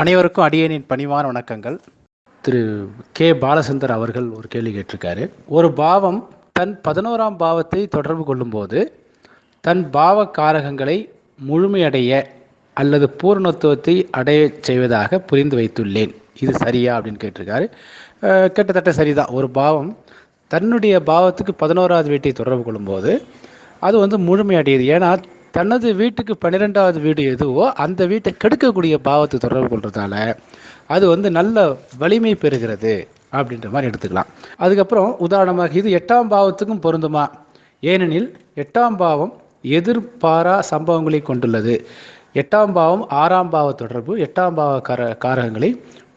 அனைவருக்கும் அடியனின் பணிவான வணக்கங்கள். திரு கே பாலசந்தர் அவர்கள் ஒரு கேள்வி கேட்டிருக்காரு. ஒரு பாவம் தன் பதினோராம் பாவத்தை தொடர்பு கொள்ளும்போது தன் பாவ காரகங்களை முழுமையடைய அல்லது பூரணத்துவத்தை அடைய செய்வதாக புரிந்து வைத்துள்ளேன். இது சரியா அப்படின்னு கேட்டிருக்காரு. கிட்டத்தட்ட சரிதான். ஒரு பாவம் தன்னுடைய பாவத்துக்கு பதினோராவது வீட்டை தொடர்பு கொள்ளும்போது அது வந்து முழுமையடையுது. ஏன்னா தனது வீட்டுக்கு பன்னிரெண்டாவது வீடு எதுவோ அந்த வீட்டை கெடுக்கக்கூடிய பாவத்தை தொடர்பு கொள்றதால அது வந்து நல்ல வலிமை பெறுகிறது அப்படின்ற மாதிரி எடுத்துக்கலாம். அதுக்கப்புறம் உதாரணமாக இது எட்டாம் பாவத்துக்கும் பொருந்துமா? ஏனெனில் எட்டாம் பாவம் எதிர்பாரா சம்பவங்களை கொண்டுள்ளது. எட்டாம் பாவம் ஆறாம் பாவ தொடர்பு எட்டாம் பாவ கார காரகங்களை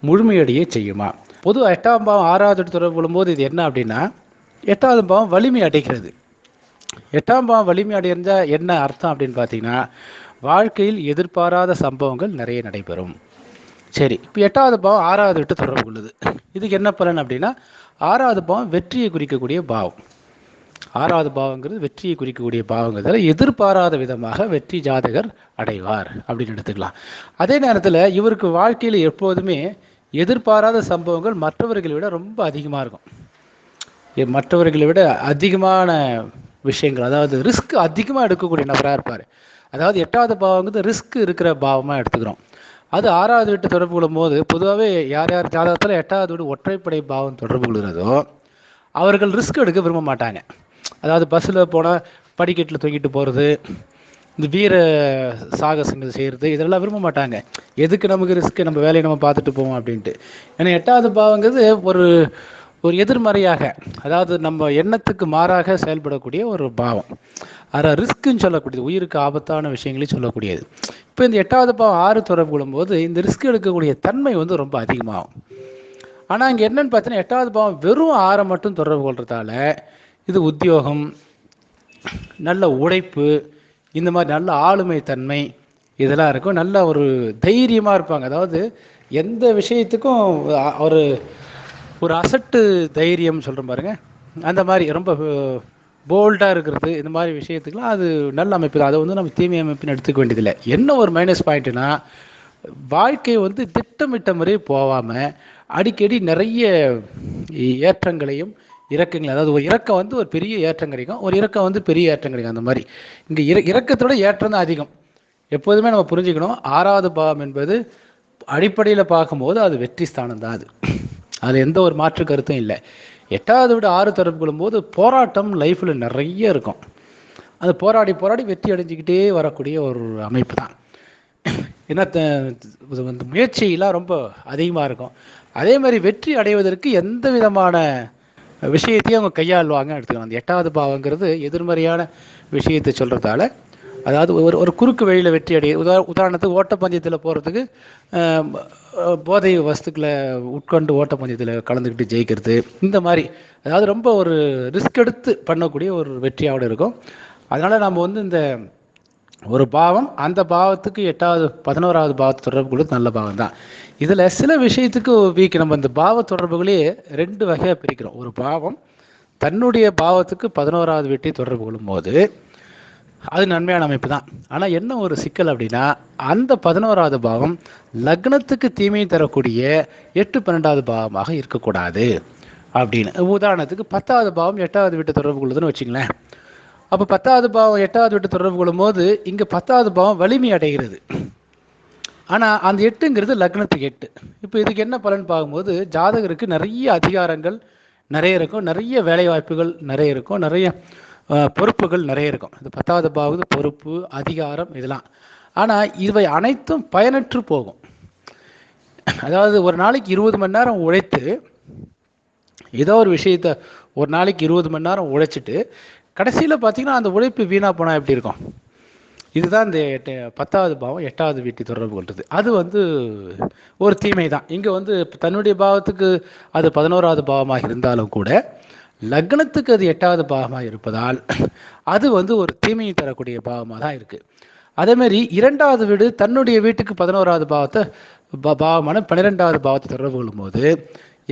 முழுமையடைய செய்யுமா? பொது எட்டாம் பாவம் ஆறாவது தொடர்பு கொள்ளும்போது இது என்ன அப்படின்னா எட்டாவது பாவம் வலிமை அடைகிறது. எட்டாம் பாவம் வலிமை அடைந்த என்ன அர்த்தம் அப்படின்னு பார்த்தீங்கன்னா வாழ்க்கையில் எதிர்பாராத சம்பவங்கள் நிறைய நடைபெறும். சரி இப்போ எட்டாவது பாவம் ஆறாவது விட்டு தொடர்பு கொள்ளுது. இதுக்கு என்ன பலன் அப்படின்னா ஆறாவது பாவம் வெற்றியை குறிக்கக்கூடிய பாவம். ஆறாவது பாவங்கிறது வெற்றியை குறிக்கக்கூடிய பாவங்கிறதுல எதிர்பாராத விதமாக வெற்றி ஜாதகர் அடைவார் அப்படின்னு எடுத்துக்கலாம். அதே நேரத்தில் இவருக்கு வாழ்க்கையில் எப்போதுமே எதிர்பாராத சம்பவங்கள் மற்றவர்களை விட ரொம்ப அதிகமாக இருக்கும். மற்றவர்களை விட அதிகமான விஷயங்கள். அதாவது ரிஸ்க் அதிகமாக எடுக்கக்கூடிய நபராக இருப்பார். அதாவது எட்டாவது பாவங்கிறது ரிஸ்க் இருக்கிற பாவமாக எடுத்துக்கிறோம். அது ஆறாவது வீட்டு தொடர்பு கொள்ளும்போது பொதுவாகவே யார் யார் ஜாதகத்தில் எட்டாவது வீடு ஒற்றைப்படை பாவம் தொடர்பு கொள்கிறதோ அவர்கள் ரிஸ்க் எடுக்க விரும்ப மாட்டாங்க. அதாவது பஸ்ஸில் போனால் படிக்கட்டில் தூங்கிட்டு போகிறது இந்த வீர சாகசங்கள் செய்கிறது இதெல்லாம் விரும்ப மாட்டாங்க. எதுக்கு நமக்கு ரிஸ்க்கு நம்ம வேலையை நம்ம பார்த்துட்டு போவோம் அப்படின்ட்டு. ஏன்னா எட்டாவது பாவங்கிறது ஒரு ஒரு எதிர்மறையாக அதாவது நம்ம எண்ணத்துக்கு மாறாக செயல்படக்கூடிய ஒரு பாவம். அதான் ரிஸ்க்குன்னு சொல்லக்கூடியது உயிருக்கு ஆபத்தான விஷயங்களையும் சொல்லக்கூடியது. இப்போ இந்த எட்டாவது பாவம் ஆறு தொடர்பு கொள்ளும்போது இந்த ரிஸ்க் எடுக்கக்கூடிய தன்மை வந்து ரொம்ப அதிகமாகும். ஆனால் இங்கே என்னன்னு பார்த்தீங்கன்னா எட்டாவது பாவம் வெறும் ஆறை மட்டும் தொடர்பு கொள்றதால இது உத்தியோகம் நல்ல உழைப்பு இந்த மாதிரி நல்ல ஆளுமை தன்மை இதெல்லாம் இருக்கும். நல்ல ஒரு தைரியமாக இருப்பாங்க. அதாவது எந்த விஷயத்துக்கும் ஒரு ஒரு அசட்டு தைரியம் சொல்கிறேன் பாருங்க. அந்த மாதிரி ரொம்ப போல்டாக இருக்கிறது இந்த மாதிரி விஷயத்துக்குலாம் அது நல்ல அமைப்பு தான். அதை வந்து நம்ம தீமை அமைப்புன்னு எடுத்துக்க வேண்டியதில்லை. என்ன ஒரு மைனஸ் பாயிண்ட்னா வாழ்க்கை வந்து திட்டமிட்ட முறையே போகாமல் அடிக்கடி நிறைய ஏற்றங்களையும் இறக்கங்கள் அதாவது ஒரு இறக்கம் வந்து ஒரு பெரிய ஏற்றம் கிடைக்கும் ஒரு இறக்கம் வந்து பெரிய ஏற்றம் கிடைக்கும் அந்த மாதிரி. இங்கே இற இறக்கத்தோட ஏற்றம் தான் அதிகம். எப்போதுமே நம்ம புரிஞ்சுக்கணும் ஆறாவது பாவம் என்பது அடிப்படையில் பார்க்கும்போது அது வெற்றி ஸ்தானம் தான் அது. அது எந்த ஒரு மாற்று கருத்தும் இல்லை. எட்டாவது விட ஆறு தரப்புகளும் போது போராட்டம் லைஃப்பில் நிறைய இருக்கும். அது போராடி போராடி வெற்றி அடைஞ்சிக்கிட்டே வரக்கூடிய ஒரு அமைப்பு தான். ஏன்னா த- வந்து முயற்சியெல்லாம் ரொம்ப அதிகமாக இருக்கும். அதே மாதிரி வெற்றி அடைவதற்கு எந்த விதமான விஷயத்தையும் அவங்க கையாளுவாங்க எடுத்துக்கலாம். அந்த எட்டாவது பாவங்கிறது எதிர்மறையான விஷயத்தை சொல்கிறதால அதாவது ஒரு ஒரு குறுக்கு வழியில் வெற்றி அடைய உதா உதாரணத்துக்கு ஓட்டப்பந்தயத்தில் போகிறதுக்கு போதை வஸ்துக்களை உட்கொண்டு ஓட்டப்பந்தயத்தில் கலந்துக்கிட்டு ஜெயிக்கிறது. இந்த மாதிரி அதாவது ரொம்ப ஒரு ரிஸ்க் எடுத்து பண்ணக்கூடிய ஒரு வெற்றியாவோட இருக்கும். அதனால் நம்ம வந்து இந்த ஒரு பாவம் அந்த பாவத்துக்கு எட்டாவது பதினோராவது பாவத்தை தொடர்பு நல்ல பாவம் தான். இதில் சில விஷயத்துக்கு வீக் நம்ம இந்த பாவ தொடர்புகளே ரெண்டு வகையாக பிரிக்கிறோம். ஒரு பாவம் தன்னுடைய பாவத்துக்கு பதினோராவது வெட்டி தொடர்பு கொள்ளும்போது அது நன்மையான அமைப்பு தான் ஆனால் என்ன ஒரு சிக்கல் அப்படின்னா அந்த பதினோராவது பாவம் லக்னத்துக்கு தீமையை தரக்கூடிய எட்டு பன்னெண்டாவது பாவமாக இருக்கக்கூடாது அப்படின்னு. உதாரணத்துக்கு பத்தாவது பாவம் எட்டாவது வீட்டை தொடர்பு கொள்ளுதுன்னு வச்சுங்களேன். அப்போ பத்தாவது பாவம் எட்டாவது வீட்டு தொடர்பு கொள்ளும்போது இங்கே பத்தாவது பாவம் வலிமை அடைகிறது. ஆனால் அந்த எட்டுங்கிறது லக்னத்துக்கு எட்டு. இப்போ இதுக்கு என்ன பலன் பார்க்கும்போது ஜாதகருக்கு நிறைய அதிகாரங்கள் நிறைய இருக்கும் நிறைய வேலை வாய்ப்புகள் நிறைய இருக்கும் நிறைய பொறுப்புகள் நிறைய இருக்கும். இந்த பத்தாவது பாவது பொறுப்பு அதிகாரம் இதெல்லாம். ஆனால் இவை அனைத்தும் பயனற்று போகும். அதாவது ஒரு நாளைக்கு இருபது மணி நேரம் உழைத்து ஏதோ ஒரு விஷயத்த ஒரு நாளைக்கு இருபது மணி நேரம் உழைச்சிட்டு கடைசியில் பார்த்தீங்கன்னா அந்த உழைப்பு வீணாக போனால் எப்படி இருக்கும்? இதுதான் இந்த எட்டு பத்தாவது பாவம் எட்டாவது வீட்டை தொடர்பு கொள்வது அது வந்து ஒரு தீமை தான் இங்கே வந்து தன்னுடைய பாவத்துக்கு அது பதினோராவது பாவமாக இருந்தாலும் கூட லக்னத்துக்கு அது எட்டாவது பாகமாக இருப்பதால் அது வந்து ஒரு தீமையை தரக்கூடிய பாவமாக தான் இருக்குது அதேமாரி இரண்டாவது வீடு தன்னுடைய வீட்டுக்கு பதினோராவது பாவத்தை பாவமான பன்னிரெண்டாவது பாவத்தை தொடர்பு கொள்ளும்போது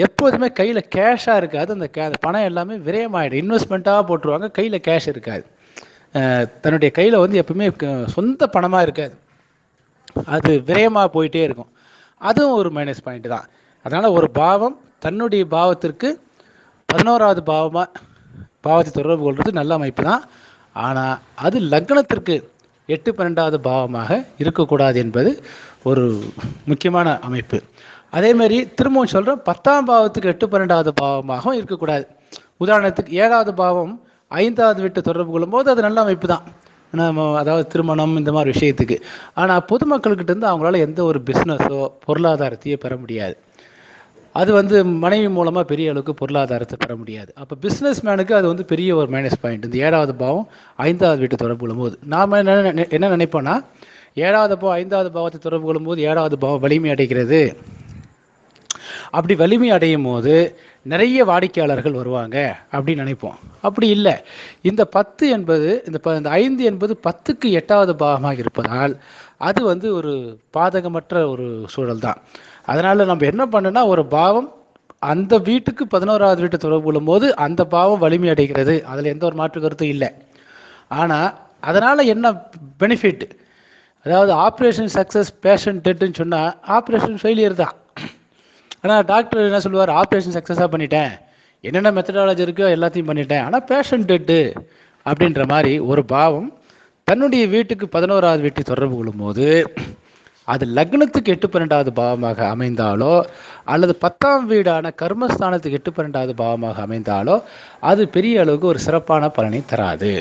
எப்போதுமே கையில் கேஷாக இருக்காது. அந்த கே பணம் எல்லாமே விரயமாயிடும். இன்வெஸ்ட்மெண்ட்டாக போட்டுருவாங்க. கையில் கேஷ் இருக்காது. தன்னுடைய கையில் வந்து எப்பவுமே சொந்த பணமாக இருக்காது. அது விரயமாக போயிட்டே இருக்கும். அதுவும் ஒரு மைனஸ் பாயிண்ட் தான். அதனால் ஒரு பாவம் தன்னுடைய பாவத்திற்கு பதினோராவது பாவமாக பாவத்தை தொடர்பு கொள்வது நல்ல அமைப்பு தான் ஆனால் அது லக்னத்திற்கு எட்டு பன்னெண்டாவது பாவமாக இருக்கக்கூடாது என்பது ஒரு முக்கியமான அமைப்பு. அதேமாரி திரும்பவும் சொல்கிறோம் பத்தாம் பாவத்துக்கு எட்டு பன்னெண்டாவது பாவமாகவும் இருக்கக்கூடாது. உதாரணத்துக்கு ஏழாவது பாவம் ஐந்தாவது வீட்டை தொடர்பு கொள்ளும்போது அது நல்ல அமைப்பு தான் நம்ம அதாவது திருமணம் இந்த மாதிரி விஷயத்துக்கு. ஆனால் பொதுமக்கள்கிட்ட இருந்து அவங்களால எந்த ஒரு பிஸ்னஸோ பொருளாதாரத்தையோ பெற முடியாது. அது வந்து மனைவி மூலமாக பெரிய அளவுக்கு பொருளாதாரத்தை பெற முடியாது. அப்போ பிஸ்னஸ் மேனுக்கு அது வந்து பெரிய ஒரு மைனஸ் பாயிண்ட் இந்த ஏழாவது பாவம் ஐந்தாவது வீட்டு தொடர்பு கொள்ளும்போது. நாம் என்ன நினை- என்ன நினைப்போன்னா ஏழாவது பாவம் ஐந்தாவது பாவத்தை தொடர்பு கொள்ளும்போது ஏழாவது பாவம் வலிமை அடைகிறது. அப்படி வலிமை அடையும் போது நிறைய வாடிக்கையாளர்கள் வருவாங்க அப்படின்னு நினைப்போம். அப்படி இல்லை. இந்த பத்து என்பது இந்த ப- இந்த ஐந்து என்பது பத்துக்கு எட்டாவது பாகமாக இருப்பதால் அது வந்து ஒரு பாதகமற்ற ஒரு சூழல் தான் அதனால் நம்ம என்ன பண்ணுனா ஒரு பாவம் அந்த வீட்டுக்கு பதினோராவது வீட்டு தொடர்பு கொள்ளும் போது அந்த பாவம் வலிமை அடைகிறது. அதில் எந்த ஒரு மாற்று கருத்தும் இல்லை. ஆனால் அதனால் என்ன பெனிஃபிட் அதாவது ஆப்ரேஷன் சக்ஸஸ் பேஷண்ட் டெட்டுன்னு சொன்னால் ஆப்ரேஷன் ஃபெயிலியர் தான். ஆனால் டாக்டர் என்ன சொல்லுவார்? ஆப்ரேஷன் சக்ஸஸாக பண்ணிட்டேன். என்னென்ன மெத்தடாலஜி இருக்கோ எல்லாத்தையும் பண்ணிட்டேன். ஆனால் பேஷண்ட் டெட்டு அப்படின்ற மாதிரி ஒரு பாவம் தன்னுடைய வீட்டுக்கு பதினோராவது வீட்டை தொடர்பு கொள்ளும் போது அது லக்னத்துக்கு எட்டு பன்னெண்டாவது பாவமாக அமைந்தாலோ அல்லது பத்தாம் வீடான கர்மஸ்தானத்துக்கு எட்டு பன்னெண்டாவது பாவமாக அமைந்தாலோ அது பெரிய அளவுக்கு ஒரு சிறப்பான பலனை தராது.